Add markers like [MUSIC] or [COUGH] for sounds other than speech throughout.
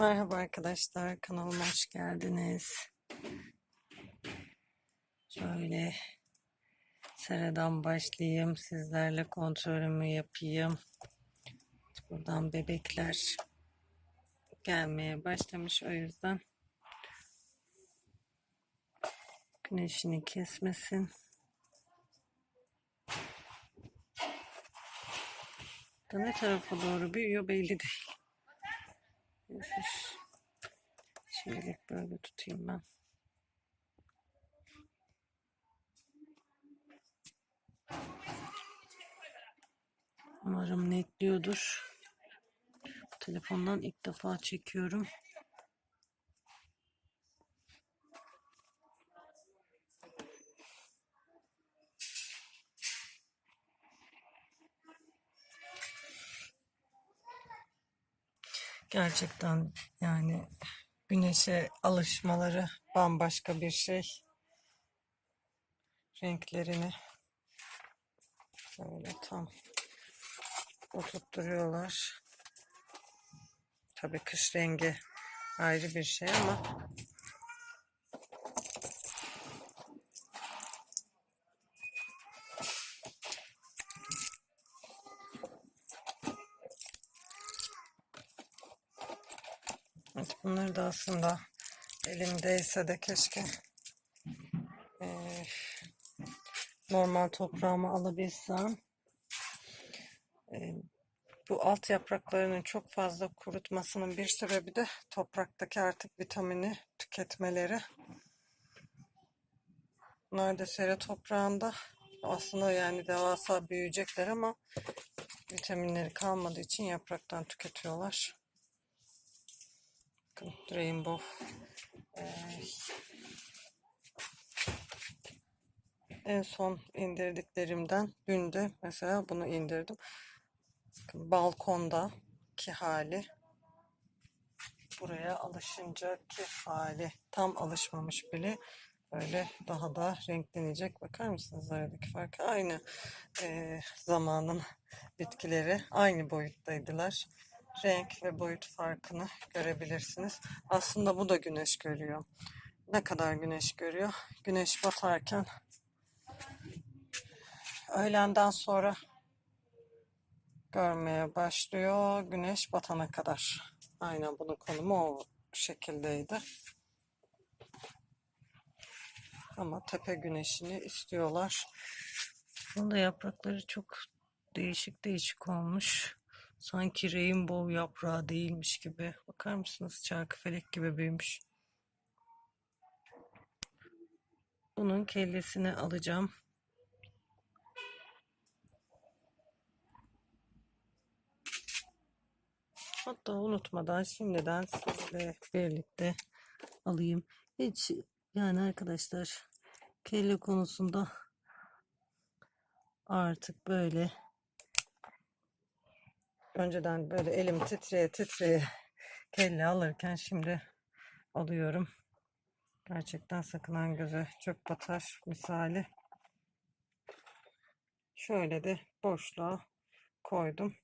Merhaba arkadaşlar, kanalıma hoş geldiniz. Şöyle seradan başlayayım, sizlerle kontrolümü yapayım. Buradan bebekler gelmeye başlamış o yüzden güneşini kesmesin. Da ne tarafa doğru büyüyor belli değil. Neyse. Şimdilik böyle tutayım ben. Umarım netliyordur. Telefondan ilk defa çekiyorum. Gerçekten yani güneşe alışmaları bambaşka bir şey. Renklerini böyle tam oturtturuyorlar. Tabii kış rengi ayrı bir şey ama Evet, bunları da aslında elimdeyse de keşke eee, normal toprağımı alabilsem. Eee, bu alt yapraklarının çok fazla kurutmasının bir sebebi de topraktaki artık vitamini tüketmeleri. Bunlar da sera toprağında aslında yani devasa büyüyecekler ama vitaminleri kalmadığı için yapraktan tüketiyorlar. Bakın Rainbow eee, en son indirdiklerimden dün de mesela bunu indirdim. Bakın balkondaki hali buraya alışıncaki hali tam alışmamış bile böyle daha da renklenecek. Bakar mısınız aradaki farkı? Aynı eee, zamanın bitkileri aynı boyuttaydılar. Renk ve boyut farkını görebilirsiniz. Aslında bu da güneş görüyor. Ne kadar güneş görüyor? Güneş batarken öğlenden sonra görmeye başlıyor. Güneş batana kadar. Aynen bunun konumu o şekildeydi. Ama tepe güneşini istiyorlar. Bunun da yaprakları çok değişik değişik olmuş. Sanki rainbow yaprağı değilmiş gibi. Bakar mısınız? Çarkıfelek gibi büyümüş. Bunun kellesini alacağım. Hatta unutmadan şimdiden sizle birlikte alayım. Hiç yani arkadaşlar kelle konusunda artık böyle önceden böyle elim titreye titreye [LAUGHS] kelle alırken şimdi alıyorum. Gerçekten sakınan göze çöp batar misali. Şöyle de boşluğa koydum.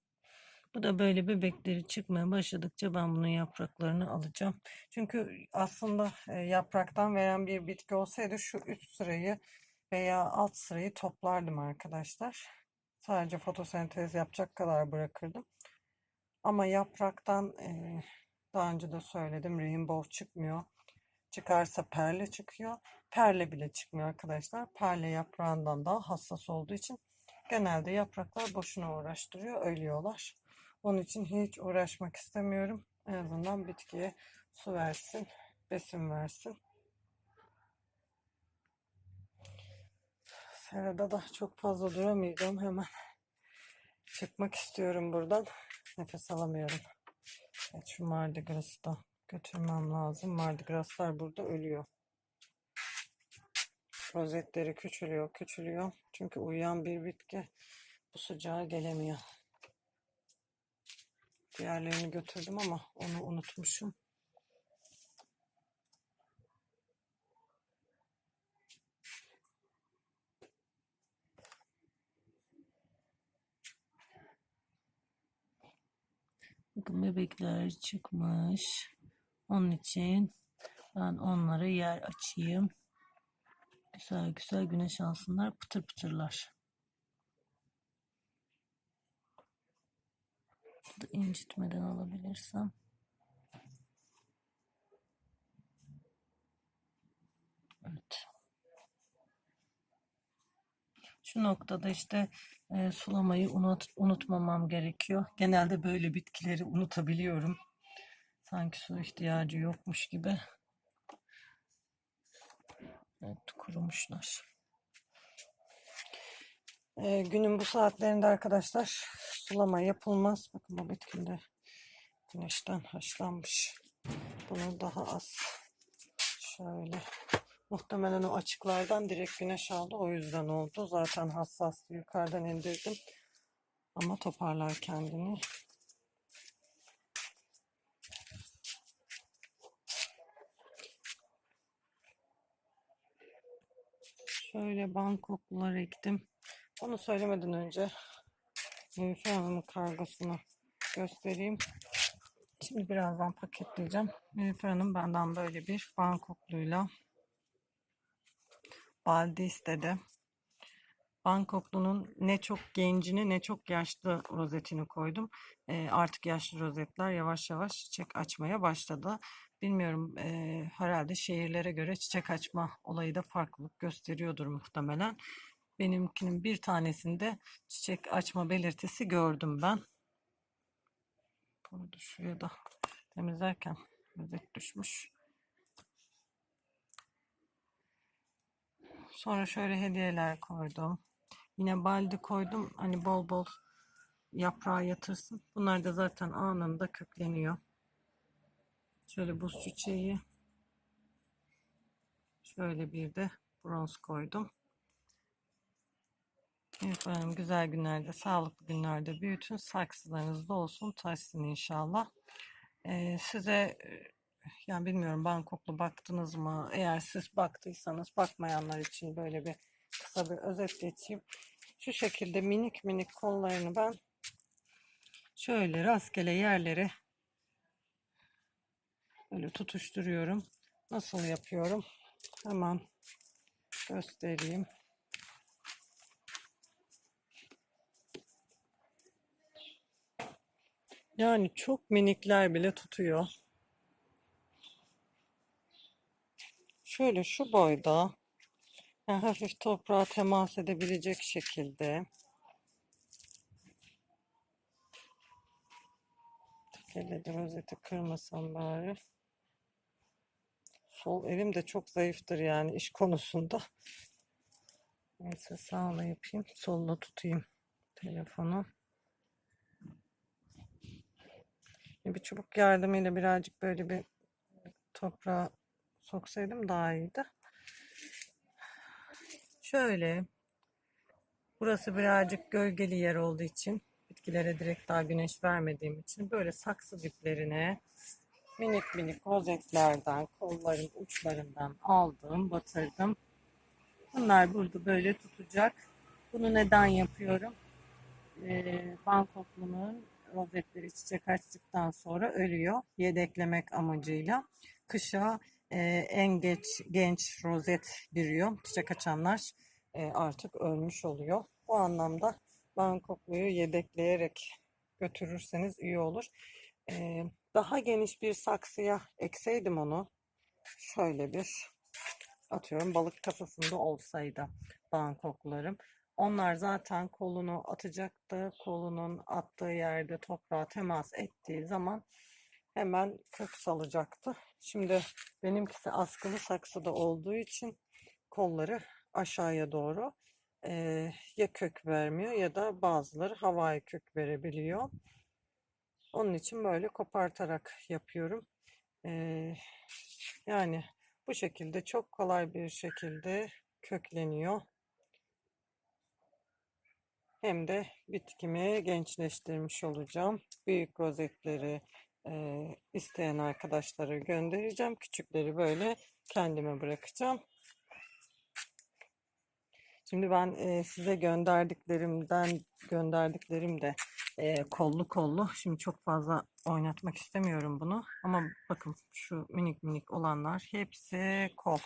Bu da böyle bebekleri çıkmaya başladıkça ben bunun yapraklarını alacağım. Çünkü aslında e, yapraktan veren bir bitki olsaydı şu üst sırayı veya alt sırayı toplardım arkadaşlar. Sadece fotosentez yapacak kadar bırakırdım. Ama yapraktan e, daha önce de söyledim rainbow çıkmıyor. Çıkarsa perle çıkıyor. Perle bile çıkmıyor arkadaşlar. Perle yaprağından daha hassas olduğu için genelde yapraklar boşuna uğraştırıyor, ölüyorlar. Onun için hiç uğraşmak istemiyorum. En azından bitkiye su versin, besin versin. Serada da çok fazla duramayacağım. Hemen çıkmak istiyorum buradan. Nefes alamıyorum. Evet, şu Mardi Gras'ı da götürmem lazım. Mardi Gras'lar burada ölüyor. Rozetleri küçülüyor, küçülüyor. Çünkü uyuyan bir bitki bu sıcağa gelemiyor. Diğerlerini götürdüm ama onu unutmuşum. Bakın bebekler çıkmış. Onun için ben onlara yer açayım. Güzel güzel güneş alsınlar pıtır pıtırlar. İncitmeden alabilirsem. Evet. Şu noktada işte e, sulamayı unut, unutmamam gerekiyor. Genelde böyle bitkileri unutabiliyorum. Sanki su ihtiyacı yokmuş gibi. Evet, kurumuşlar. E, günün bu saatlerinde arkadaşlar sulama yapılmaz. Bakın bu bitkim de güneşten haşlanmış. Bunu daha az şöyle Muhtemelen o açıklardan direkt güneş aldı. O yüzden oldu. Zaten hassastı. Yukarıdan indirdim. Ama toparlar kendini. Şöyle Bangkoklular ektim. Onu söylemeden önce Nilüfer Hanım'ın kargosunu göstereyim. Şimdi birazdan paketleyeceğim. Nilüfer Hanım benden böyle bir Bangkokluyla baldi istedi. Bangkoklu'nun ne çok gencini ne çok yaşlı rozetini koydum. E, artık yaşlı rozetler yavaş yavaş çiçek açmaya başladı. Bilmiyorum e, herhalde şehirlere göre çiçek açma olayı da farklılık gösteriyordur muhtemelen. Benimkinin bir tanesinde çiçek açma belirtisi gördüm ben. Burada şuraya da temizlerken rozet düşmüş. Sonra şöyle hediyeler koydum. Yine baldi koydum. Hani bol bol yaprağı yatırsın. Bunlar da zaten anında kökleniyor. Şöyle buz çiçeği. Şöyle bir de bronz koydum. Efendim güzel günlerde, sağlıklı günlerde büyütün. Saksılarınızda olsun, taşsın inşallah. Ee, size yani bilmiyorum Bangkoklu baktınız mı? Eğer siz baktıysanız bakmayanlar için böyle bir kısa bir özet geçeyim. Şu şekilde minik minik kollarını ben şöyle rastgele yerlere böyle tutuşturuyorum. Nasıl yapıyorum? Hemen göstereyim. Yani çok minikler bile tutuyor. Şöyle şu boyda yani hafif toprağa temas edebilecek şekilde de rozeti kırmasam bari. Sol elim de çok zayıftır yani iş konusunda. Neyse sağla yapayım. Solla tutayım telefonu. Bir çubuk yardımıyla birazcık böyle bir toprağa soksaydım daha iyiydi. Şöyle. Burası birazcık gölgeli yer olduğu için bitkilere direkt daha güneş vermediğim için böyle saksı diplerine minik minik rozetlerden kolların uçlarından aldım batırdım. Bunlar burada böyle tutacak. Bunu neden yapıyorum? Ee, Bangkoklu'nun rozetleri çiçek açtıktan sonra ölüyor. Yedeklemek amacıyla. Kışa e, en geç genç rozet giriyor. Çiçek açanlar e, artık ölmüş oluyor. Bu anlamda Bangkokluyu yedekleyerek götürürseniz iyi olur. E, daha geniş bir saksıya ekseydim onu. Şöyle bir atıyorum balık kasasında olsaydı Bangkoklularım. Onlar zaten kolunu atacaktı. Kolunun attığı yerde toprağa temas ettiği zaman hemen kök salacaktı. Şimdi benimkisi askılı saksıda olduğu için kolları aşağıya doğru e, ya kök vermiyor ya da bazıları havaya kök verebiliyor. Onun için böyle kopartarak yapıyorum. E, yani bu şekilde çok kolay bir şekilde kökleniyor. Hem de bitkimi gençleştirmiş olacağım. Büyük rozetleri, e, isteyen arkadaşlara göndereceğim. Küçükleri böyle kendime bırakacağım. Şimdi ben e, size gönderdiklerimden gönderdiklerim de e, kollu kollu. Şimdi çok fazla oynatmak istemiyorum bunu. Ama bakın şu minik minik olanlar hepsi kol.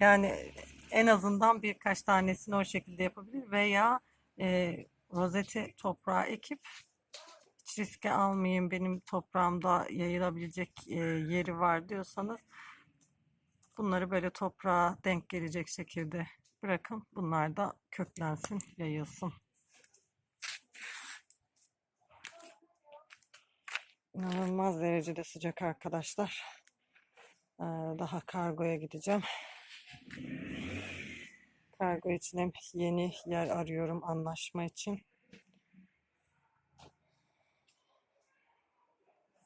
Yani en azından birkaç tanesini o şekilde yapabilir veya e, rozeti toprağa ekip hiç riske almayayım benim toprağımda yayılabilecek e, yeri var diyorsanız bunları böyle toprağa denk gelecek şekilde bırakın. Bunlar da köklensin, yayılsın. İnanılmaz derecede sıcak arkadaşlar. Ee, Daha kargoya gideceğim. Kargo için hem yeni yer arıyorum anlaşma için.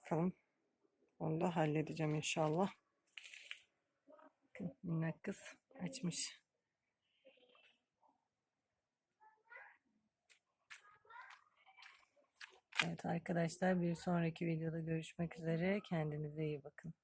Bakalım. Onu da halledeceğim inşallah. Bakın minnak kız açmış. Evet arkadaşlar bir sonraki videoda görüşmek üzere. Kendinize iyi bakın.